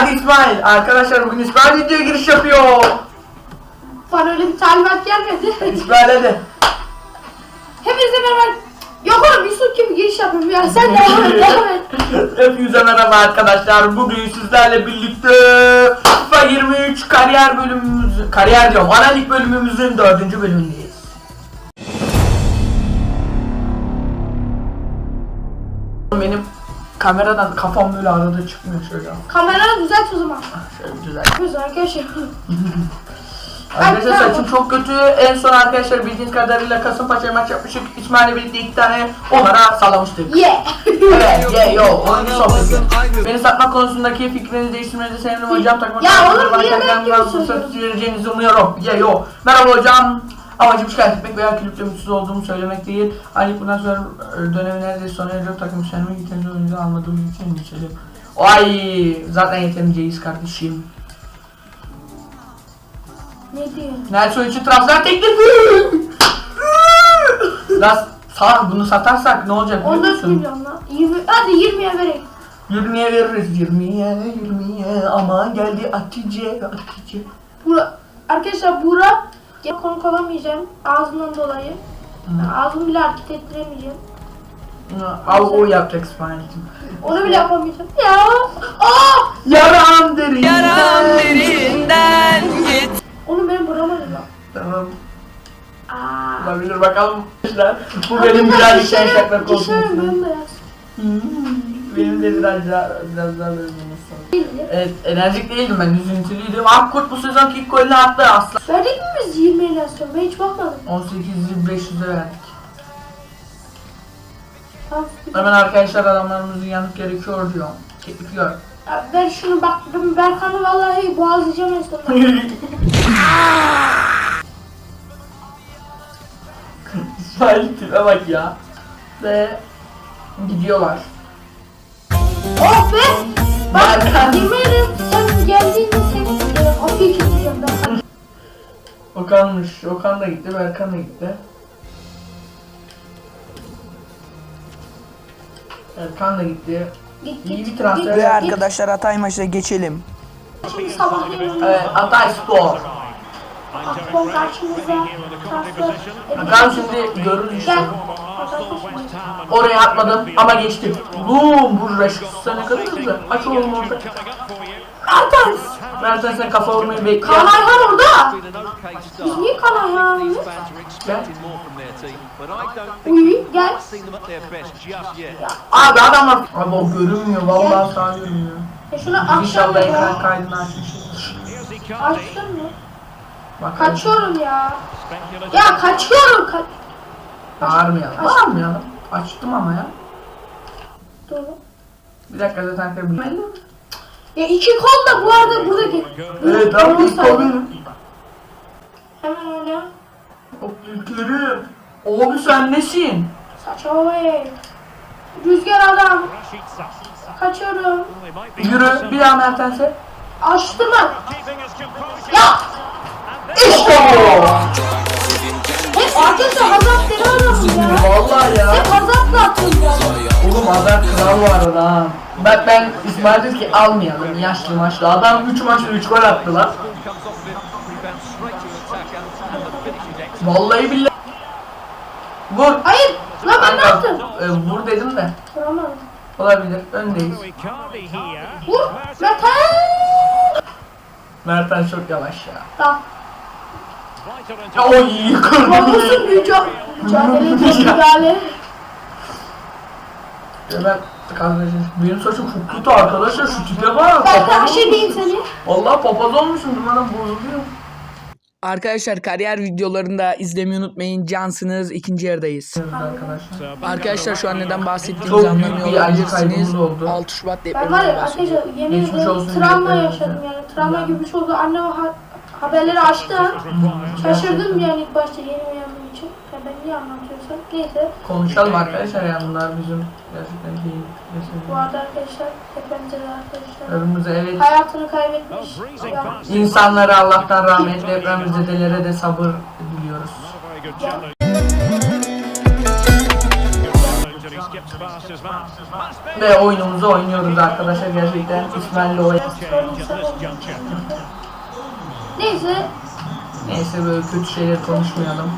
Hadi İsmail. Arkadaşlar bugün İsmail videoya giriş yapıyor. Bana öyle bir talimat gelmedi. İsmail hadi. Hepinize merhaba. Yok oğlum Yusuf gibi giriş yapıyorum ya. Sen devam et devam et. Hepinize merhaba arkadaşlar. Bugün sizlerle birlikte FIFA 23 kariyer bölümümüz, kariyer diyorum, analik bölümümüzün dördüncü bölümündeyiz. Benim kameradan kafam böyle arada çıkmıyor şöyle. Kamerayı düzelt o zaman. Şöyle güzel. Güzel arkadaşlar. Arkadaşlar Ay, saçım çok kötü. En son arkadaşlar bildiğiniz kadarıyla Kasımpaşa maç yapmıştık. İsmail'le birlikte iki tane onlara sallamıştık. Yeah. Evet, yeah, yo, oyuncu sohbeti. Beni satmak konusundaki fikrinizi değiştirmenizi sevindim hocam. Takmak Ya oğlum, niye ben gibi söylüyorsun? fırsat vereceğinizi umuyorum. Yeah, yo. Merhaba hocam. Amacım şikayet etmek veya kulüpte mutsuz olduğumu söylemek değil. Ancak bundan sonra e, dönemi neredeyse sona eriyor. Takım işlerime yeterince oyuncu almadığım için endişeliyim. Ay, zaten yeterinceyiz kardeşim. ne diyorsun? Nelson için transfer teklifi. Lan salak bunu satarsak ne olacak biliyor 14 musun? milyon lan. 20, hadi 20'ye vereyim. 20'ye veririz 20'ye 20'ye ama geldi Hatice Hatice. Bura, arkadaşlar Burak gene konuk olamayacağım ağzından dolayı. Ağzımı bile hareket ettiremeyeceğim. Al o yapacak İsmail'cim. Onu bile yapamayacağım. Ya. Aa! Yaram derin. derinden git. Onu benim vuramadım lan. Tamam. Aa. Olabilir bakalım. arkadaşlar. Bu benim birazcık korkuyorsun. bembeyaz. Hmm, Benim de biraz daha biraz daha böyle. Evet enerjik değildim ben üzüntülüydüm. Akkurt bu sezonki ilk golünü attı aslan. Verdik mi biz 20 ile sonra? Ben hiç bakmadım. 18.500'e verdik. Hemen arkadaşlar adamlarımızın yanıt gerekiyor diyor. Gerekiyor. Ya ver şunu bak ben Berkan'ı vallahi boğazlayacağım en sonunda. İsmail tipe bak ya. Ve gidiyorlar. oh be! Bak Berkan. yemin ederim sen geldiğinde seni e, kapıyı kilitleyeceğim Berkan. Okan'mış. Okan da gitti, Berkan da gitti. Erkan da gitti. Git İyi bir transfer. Ve arkadaşlar Hatay maçına geçelim. Şimdi sabahleyin Evet, Hatay Spor. Akbol karşımıza Bakalım şimdi görürüz işte. Oraya atmadım ama geçtim. Boom! Bu Reşit'e ne kadar hızlı. Aç oğlum orada. Mertens! Mertens sen kafa vurmayı bekliyor. Kaan Ayhan orada. Biz niye Kaan Ayhan'ı? Gel. Uy gel. Abi adam var. Abi o görünmüyor. Vallahi sağ görünmüyor. E şunu akşam İnşallah ekran kaydını açmışsındır. Açtın mı? Bak. Kaçıyorum ya. Ya kaçıyorum. Ka Bağırmayalım. Bağırmayalım. Açtım ama ya. Dur. Bir dakika zaten kırmızı. Ya iki kol da bu arada burada gel. Evet abi ilk o benim. Hemen öyle. O büyüklerim. Abi sen nesin? Saçmalama. Rüzgar adam. Kaçıyorum. Yürü bir daha Mertens'e. Açtırma. Ya. İşte bu. Hep arkadaşlar Hazat beni arıyorum ya. Vallahi ya. Hep Hazat'la atıyorum ya. Oğlum adam kral var arada ha. Bak ben İsmail dedi ki almayalım yaşlı maçlı. Adam 3 maçta 3 gol attı lan. Vallahi billahi. Vur. Hayır. Lan ben ne yaptım? E, vur dedim de. Vuramadım. Olabilir. Öndeyiz. Vur. Metan. Mertens çok yavaş ya. Tamam. Ya o iyi kırdı. Babasın mücadele. Mücadele. Ya ben kardeşim benim saçım çok kötü arkadaşlar şu tipe bak. Ben de Papaz aşırı olmuşum. diyeyim seni. Vallahi papaz olmuşum dumanım bozuluyor. Arkadaşlar kariyer videolarını da izlemeyi unutmayın. Cansınız. ikinci yarıdayız. Arkadaşlar. Arkadaşlar şu an neden bahsettiğimizi anlamıyor olabilirsiniz. kaybımız oldu. 6 Şubat Ben var ya arkadaşlar yemin ederim travma yaşadım yani. Travma gibi bir şey oldu. Annem ha- haberleri açtı. Şaşırdım yani ilk başta yeni uyandığım için. Ya ben niye anlatıyorsam. Neyse. Konuşalım arkadaşlar ya bunlar bizim gerçekten iyi. Bu arada arkadaşlar hepimize arkadaşlar. Evimize evet. Hayatını kaybetmiş. Ya, İnsanlara Allah'tan rahmet, depremzedelere de sabır diliyoruz. Ve oyunumuzu oynuyoruz arkadaşlar gerçekten İsmail'le oyun. Neyse. Neyse böyle kötü şeyler konuşmayalım.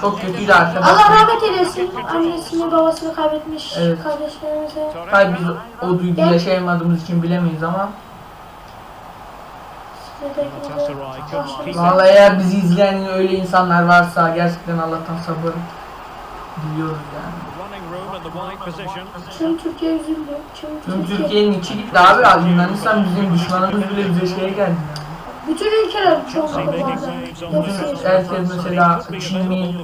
Çok kötüydü Allah arkadaşlar. rahmet eylesin. Annesini babasını kaybetmiş Evet. kardeşlerimize. Tabii biz o duyguyu yaşayamadığımız için bilemeyiz ama. Size de başarılar. Vallahi eğer bizi izleyen öyle insanlar varsa gerçekten Allah'tan sabır diliyoruz yani. Tüm Türkiye üzüldü. Tüm Tüm Türkiye. Türkiye'nin içi gitti abi Yunanistan bizim düşmanımız bile bize şeye geldi yani. Bütün ülkeler çoğunlukla bu. Hepsi. Herkes mesela Çin mi?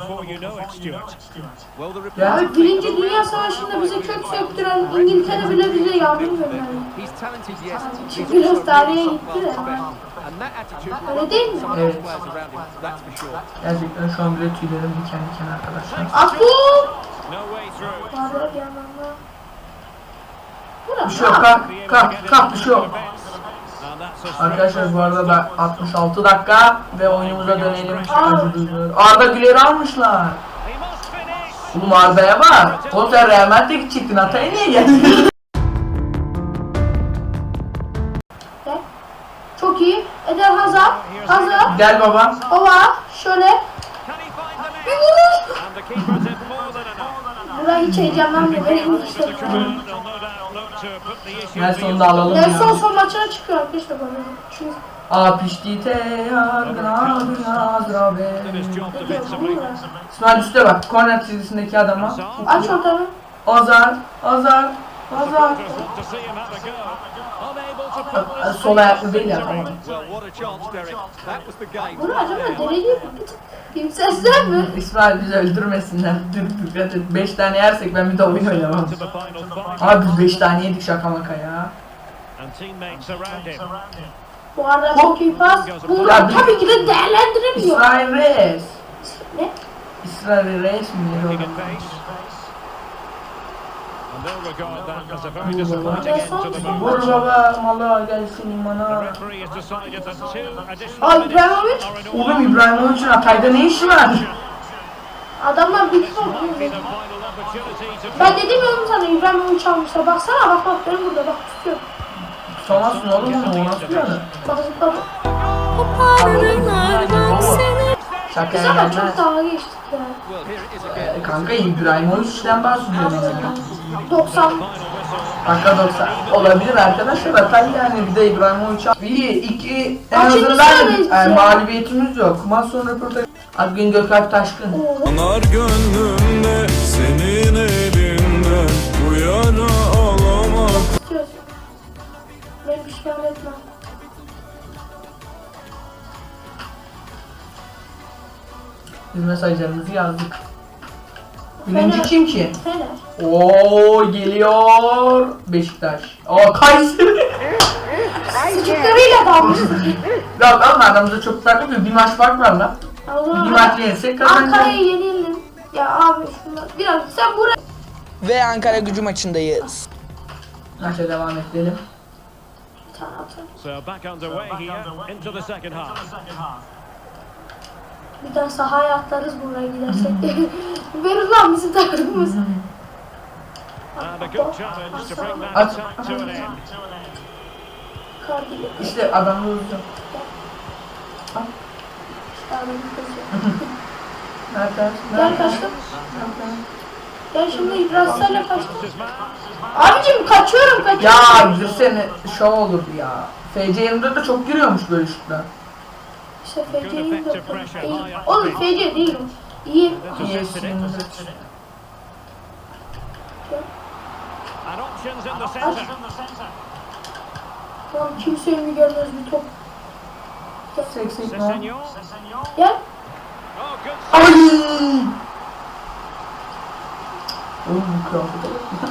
Ya Birinci Dünya Savaşı'nda bize kök söktüren İngiltere bile bize yardım gönderdi. Çünkü biraz tarihe gitti de. Öyle değil mi? Evet. gerçekten şu an bile tüylerim diken diken arkadaşlar. Vardır bir yandan Bir şey yok kalk kalk kalk bir şey yok. Arkadaşlar bu arada da 66 dakika ve oyunumuza dönelim. Arda Güler'i almışlar. Oğlum Arda'ya bak. Oğlum sen Real Madrid'e gidecektin Hatay'a niye geldin? Gel. Çok iyi. Eder Hazar. Hazar. Gel baba. Ova. Şöyle. Bir vuruş. Hiç heyecanlanmıyor. Benim işte. Nelson'u da alalım Nelson ya. son maçına çıkıyor arkadaşlar bana. Çünkü A pişti te yargına yazra be. ne diyor bu ya? İsmail üstte bak. Korner çizgisindeki adama. Aç ortamı. Azar. Azar. Azar. Sol ayaklı değil ya. Tamam. Bunu acaba tık yükselsen mi? İsmail bizi öldürmesinler. Dur dikkat et. 5 tane yersek ben bir de oyun oynamam. Abi biz 5 tane yedik şaka maka ya. Bu arada çok iyi pas. Bir- tabii ki de değerlendiremiyor. İsrail Reis. Ne? İsrail Reis mi neydi o? Vur baba mala gelsin imana. Aa İbrahimovic. Oğlum İbrahimovic'in Hatay'da ne işi var? Adamlar bir top yiyor. Ben dedim ya oğlum sana İbrahimovic almışlar. Baksana bak bak benim burada bak tutuyor. Tutamazsın oğlum onu. O nasıl yani? Bak zıpladı. Şaka Biz ama gelmez. çok dalga geçtik ya. Ee, kanka İbrahimovic'den bahsediyorum yani. 90. Dakika 90. Olabilir arkadaşlar Hatay yani bir de İbrahimovic al- İyi iki en Kaçıncı azından sıradayız e, ya? mağlubiyetimiz yok. Maç sonu röportaj. Adgün Gökalp Taşkın. Oo. Yanar gönlümde senin elinden Bu yara alamam istiyorsun. Beni pişman etme. Biz mesajlarımızı yazdık. Birinci kim ki? Fener. Oo geliyor Beşiktaş. Aa Kayseri. Sıcaklarıyla dalmıştık. ya ama aramızda çok farklı bir, bir maç fark var lan. Bir maç yersek kazanacağız. Ankara'yı yenelim. Ya abi şunlar biraz sen buraya Ve Ankara gücü maçındayız. Maça devam edelim. bir tane atalım. So back underway here into the second half. Bir daha sahaya atlarız buraya gidersek. Verir lan bizim takımımız. At. İşte adamı vuracağım. Nerede? Gel kaçtım. Gel şimdi İbrahim'le kaçtım. Abicim kaçıyorum kaçıyorum. Ya girsene şov olurdu ya. FC 24 de çok giriyormuş böyle şutlar. İşte FC'yi de iyi. Oğlum FC değil. İyi. EFC 24. And options in the centre. Tamam kimse mi görmez bir top. Gel. Oh, Ay! Oğlum kıyafete bak.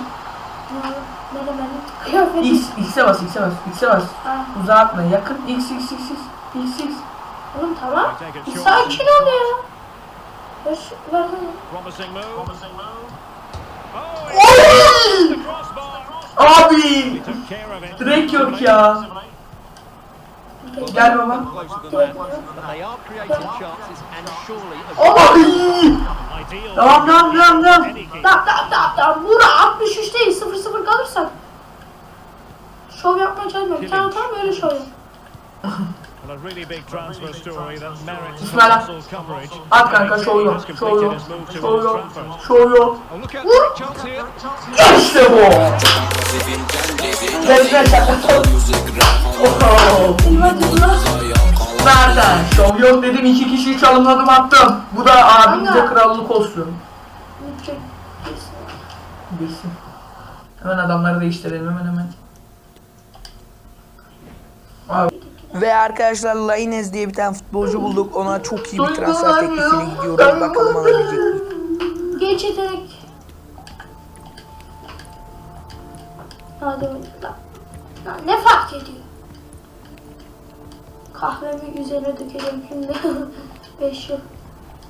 X, X'e bas, X'e bas, X'e bas. Ha, Uzatma, yakın X, X, X, X, X, X. Oğlum tamam. Sakin ol ya. Move. Oh, Oy! crossbar. Abi! Direkt yok ya. Gel baba. Ideal. Tamam tamam tamam tamam. Tamam tamam tamam tamam. Bura 63 değil 0-0 kalırsak. Şov yapmaya çalışmıyorum. Tamam tamam öyle şov yap. And a really big transfer story that merits Bismillah. At kanka yok. Şov completed yok. towards yok. Şov yok. Oh, great chance here. İşte bu. Resmen şaka. Nereden? Şov yok dedim iki kişiyi çalımladım attım. Bu da abimize krallık olsun. Bilsin. Hemen adamları değiştirelim hemen hemen. Abi. Ve arkadaşlar Lainez diye bir tane futbolcu bulduk. Ona çok iyi bir transfer ya. gidiyoruz. Bakalım alabilecek mi? Geç yetenek. Hadi lan. Lan ne fark ediyor? Kahvemi üzerine dökelim şimdi. 5 yıl.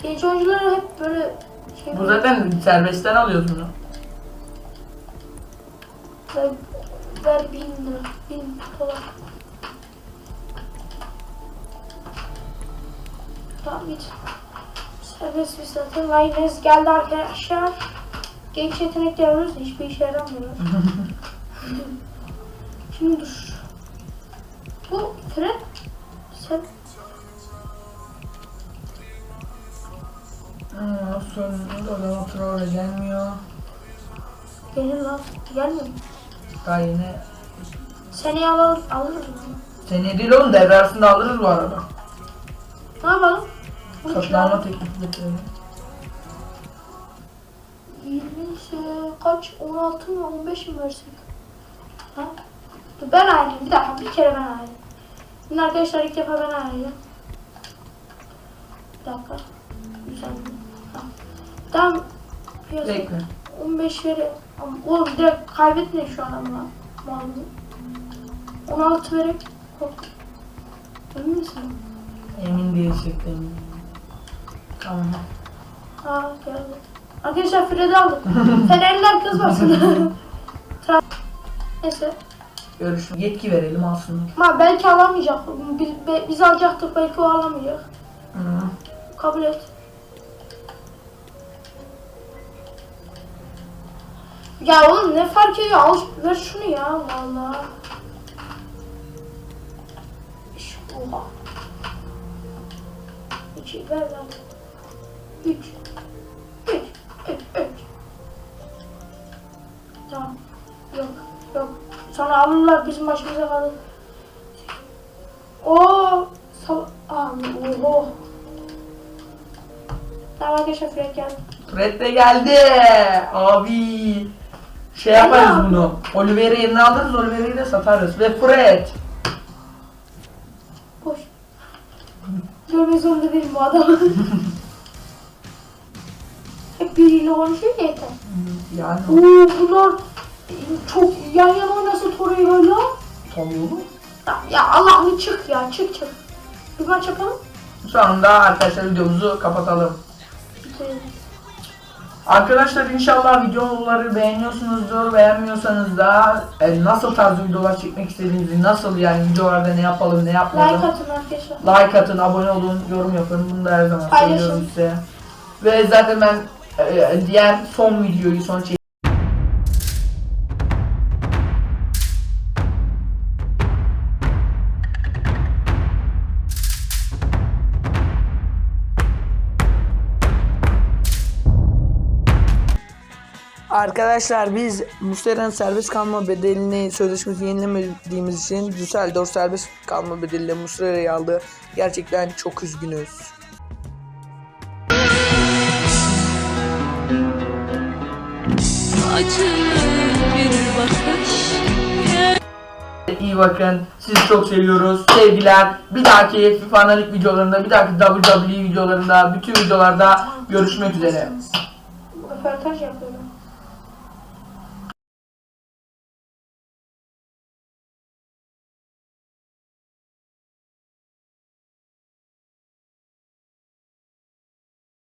Genç oyuncular hep böyle şey Bu zaten serbestten alıyoruz bunu. ver, ver bin lira, bin dolar. Tamam git. Serbest bir satın. Linez geldi arkadaşlar. Genç yetenek diyoruz hiçbir işe yaramıyor. Şimdi dur. Bu Fred sen Hmm, sonra da Traore gelmiyor. gelir lan. Gelmiyor. Daha yeni. Seneye alır, alırız mı? Seneye değil oğlum devre arasında alırız bu arada. Ne yapalım? Alma teklifi getirelim. 20 ise kaç? 16 mı 15 mi versek? Ha? Dur ben ayrılayım. Bir dakika bir kere ben ayrılayım. Şimdi arkadaşlar ilk defa ben ayrılayım. Bir dakika. Güzel. Tamam. Piyasa Bekle. 15 veri. Oğlum direkt kaybetme şu adamla. Malını. 16 vererek. Hop. Emin misin? Emin değilsek de emin. Tamam. Aa geldi. Arkadaşlar Fred'i aldık. Fenerliler kızmasın. Neyse. Görüşürüz. Yetki verelim alsınlar. Ama belki alamayacak. Biz, be- biz alacaktık belki o alamayacak. Hı. Kabul et. Ya oğlum ne fark ediyor? Al ver şunu ya. İş, oha. İki ver ver. Üç. Üç. Üç. Üç. Tamam. Yok. Yok. Sonra alırlar bizim başımıza kalır. Oo. Sal. Aa, oho. Tamam arkadaşlar Fred geldi. Fred de geldi. Abi. Şey yaparız Alo. bunu. Oliver'i yerine alırız. Oliver'i de satarız. Ve Fred. Boş. Görmek zorunda değilim bu adamı. Biriyle ya yeter. Yani Oo bunlar çok yan yana oynasa Torreira'yla. tabii oğlum. Ya, ya Allah'ım çık ya çık çık. Bir maç yapalım. Sonunda arkadaşlar videomuzu kapatalım. Bitirelim. Arkadaşlar inşallah videoları beğeniyorsunuzdur. Beğenmiyorsanız da e, nasıl tarz videolar çekmek istediğinizi, nasıl yani videolarda ne yapalım, ne yapmayalım. Like atın arkadaşlar. Like atın, abone olun, yorum yapın. Bunu da her zaman Paylaşın. söylüyorum size. Ve zaten ben e, diğer son videoyu son çek Arkadaşlar biz Muslera'nın serbest kalma bedelini sözleşmesi yenilemediğimiz için Düsseldorf serbest kalma bedeliyle Muslera'yı aldı. Gerçekten çok üzgünüz. Acı bir bakış iyi bakın. Sizi çok seviyoruz. Sevgiler. Bir dahaki FIFA analik videolarında, bir dahaki WWE videolarında, bütün videolarda görüşmek üzere. Röportaj yapıyor.